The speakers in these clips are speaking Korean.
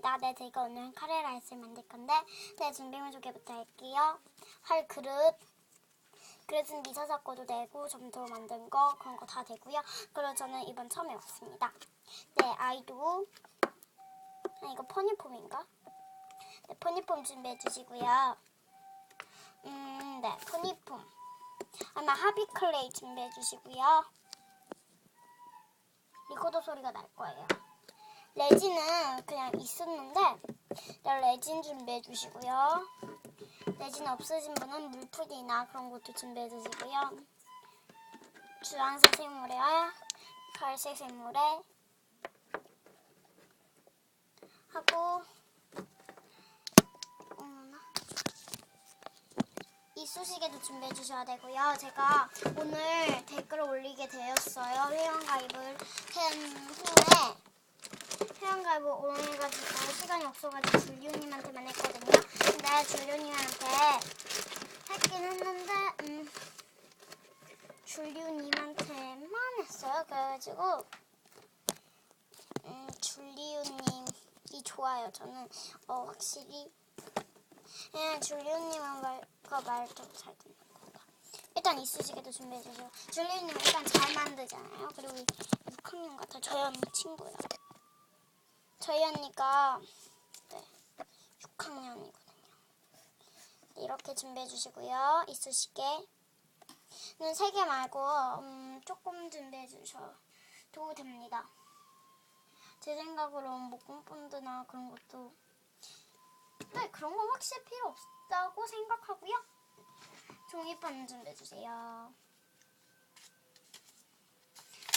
반갑습니다. 네, 제가 오늘 카레 라이스를 만들 건데, 네, 준비물 소개부터 할게요. 할 그릇, 그릇은 미사 사고도 되고, 점토 만든 거, 그런 거 다 되고요. 그리고 저는 이번 처음에 왔습니다. 네, 아이도, 아, 이거 퍼니폼인가? 네, 퍼니폼 준비해 주시고요. 음, 네, 퍼니폼. 아마 하비클레이 준비해 주시고요. 리코더 소리가 날 거예요. 레진은 그냥 있었는데 네, 레진 준비해 주시고요. 레진 없으신 분은 물풀이나 그런 것도 준비해 주시고요. 주황색 생물에와 갈색 생물에 하고. 이쑤시개도 준비해 주셔야 되고요. 제가 오늘 댓글을 올리게 되었어요. 회원 가입을 한 후에 회원가입을 오해가지고 시간이 없어가지고 줄리오님한테만 했거든요. 근데 줄리오님한테 했긴 했는데 음, 줄리오님한테만 했어요. 그래가지고 음, 줄리오님이 좋아요. 저는 어, 확실히 예, 줄리오님은 말과 말도 잘 듣는 거다. 일단 이쑤시개도 준비해 주세요. 줄리오님은 일단 잘 만들잖아요. 그리고 6학년 같아. 저희 언니 친구예요. 저희 언니가 네, 6학년이거든요. 이렇게 준비해 주시고요. 이쑤시개. 는 3개 말고 음, 조금 준비해 주셔도 됩니다. 제 생각으로 뭐 꼼본드나 그런 것도 네, 그런 건 확실히 필요 없다고 생각하고요. 종이판 준비해 주세요.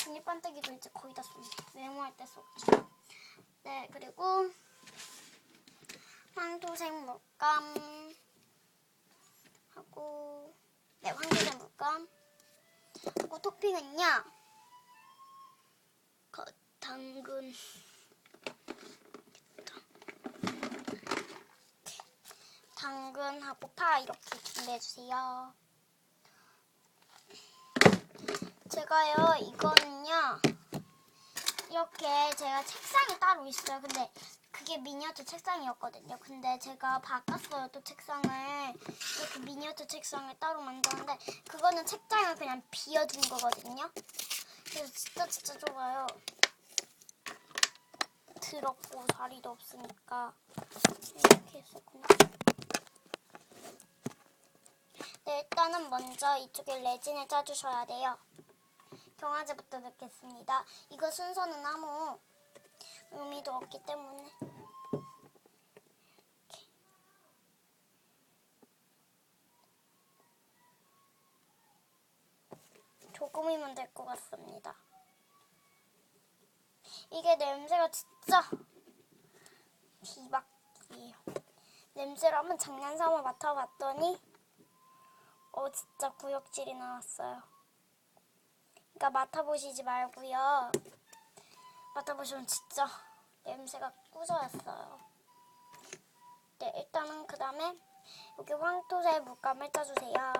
종이 반뜨기도 이제 거의 다 씁니다. 메모할 때 썼죠. 네, 그리고 황토색 물감 하고 네, 황토색 물감 하고 토핑은요. 거, 당근 당근하고 파 이렇게 준비해 주세요. 제가요 이거는요 이렇게 제가 책상이 따로 있어요. 근데 그게 미니어처 책상이었거든요. 근데 제가 바꿨어요 또 책상을 이렇게 미니어처 책상을 따로 만들었는데 그거는 책장을 그냥 비워둔 거거든요. 그래서 진짜 진짜 좋아요. 더럽고 자리도 없으니까 이렇게 했었구나. 네, 일단은 먼저 이쪽에 레진을 짜주셔야 돼요. 경화제부터 넣겠습니다. 이거 순서는 아무 의미도 없기 때문에. 조금이면 될 것 같습니다. 이게 냄새가 진짜 비박이에요. 냄새를 한번 장난삼아 맡아봤더니 어 진짜 구역질이 나왔어요. 그러니까 맡아보시지 말고요. 맡아보시면 진짜 냄새가 꾸져왔어요. 네, 일단은 그 다음에 여기 황토색 물감을 짜주세요.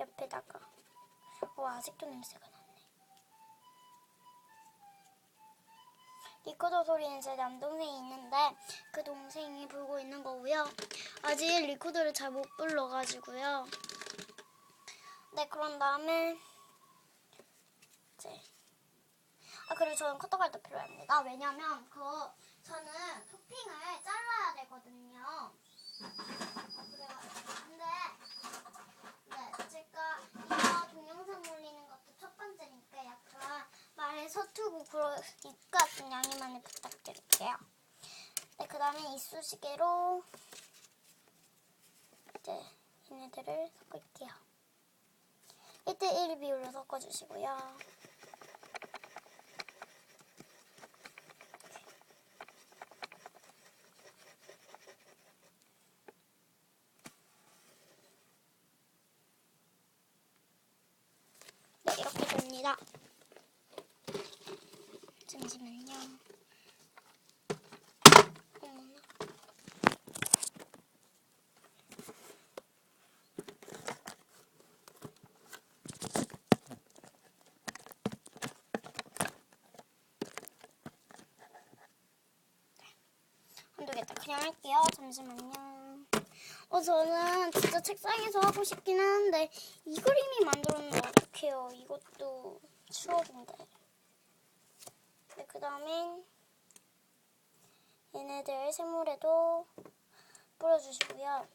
옆에다가. 와, 아직도 냄새가 나네. 리코더 소리는 제 남동생이 있는데 그 동생이 불고 있는 거고요. 아직 리코더를 잘 못 불러가지고요. 네, 그런 다음에 이제 아 그리고 저는 커터칼도 필요합니다. 왜냐면 그 저는 토핑을 잘라야 되거든요. 그래가 근데 네 제가 이거 동영상 올리는 것도 첫 번째니까 약간 말에 서투고 그러니까 좀 양해 많이 부탁드릴게요. 네 그 다음에 이쑤시개로 이제 얘네들을 섞을게요. 1대1 비율로 섞어주시고요. 네, 됩니다. 잠시만요. 모르겠다. 그냥 할게요. 잠시만요. 어, 저는 진짜 책상에서 하고 싶긴 하는데 이 그림이 만들었는데 어떡해요. 이것도 추억인데. 네, 그 다음엔 얘네들 샘물에도 뿌려주시고요.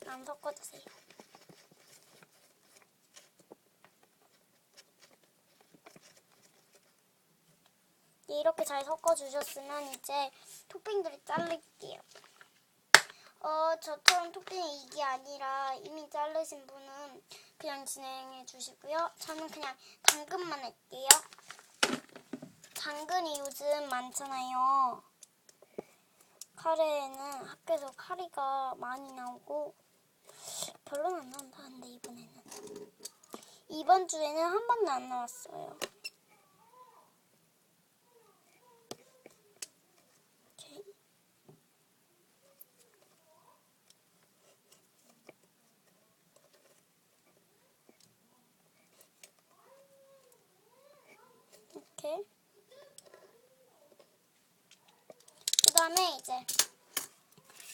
다음 섞어주세요. 네, 이렇게 잘 섞어주셨으면 이제 토핑들을 자를게요. 어, 저처럼 토핑이 이게 아니라 이미 자르신 분은 그냥 진행해 주시고요. 저는 그냥 당근만 할게요. 당근이 요즘 많잖아요. 카레에는 학교에서 카레가 많이 나오고 별로는 안 나온다는데 이번에는 이번 주에는 한 번도 안 나왔어요. 오케이. 이렇게 그 다음에 이제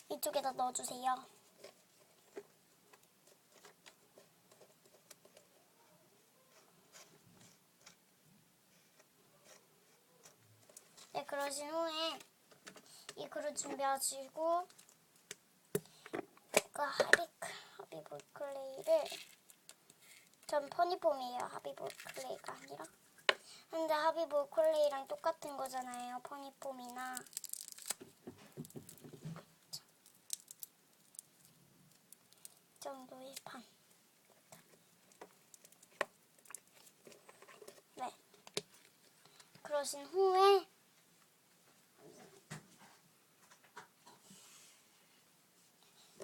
이쪽에다 넣어주세요. 네, 그러신 후에 이 그릇 준비하시고 그 하비크 하비볼 클레이를 전 퍼니폼이에요. 하비볼 클레이가 아니라. 근데 하비볼 클레이랑 똑같은 거잖아요. 퍼니폼이나. 이 판. 네. 그러신 후에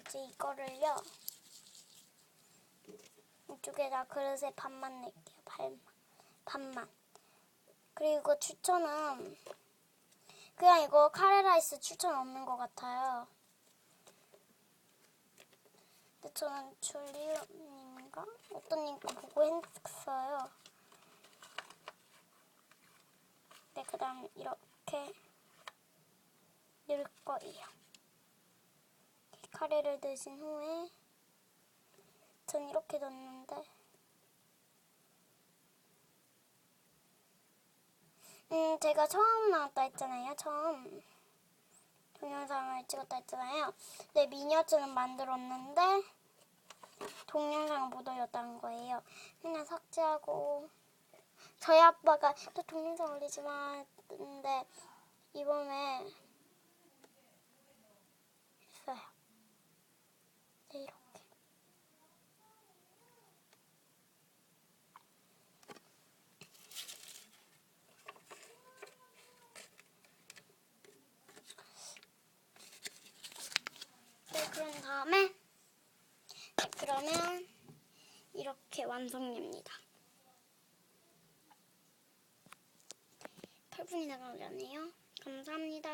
이제 이거를요 이쪽에다 그릇에 반만 낼게요 반만 반만 그리고 추천은 그냥 이거 카레라이스 추천 없는 것 같아요 저는 줄리님인가? 어떤 님거 보고 했어요. 네 그 다음 이렇게 넣을 거예요. 카레를 드신 후에 전 이렇게 넣는데. 음 제가 처음 나왔다 했잖아요 처음. 동영상을 찍었다 했잖아요. 네 미니어처는 만들었는데 동영상을 못 올렸다는 거예요. 그냥 삭제하고. 저희 아빠가 또 동영상 올리지 마 했는데 이번에 했어요. 네, 이렇게. 네, 그런 다음에 네, 그러면 이렇게 완성됩니다. 8분이 나가려네요. 감사합니다.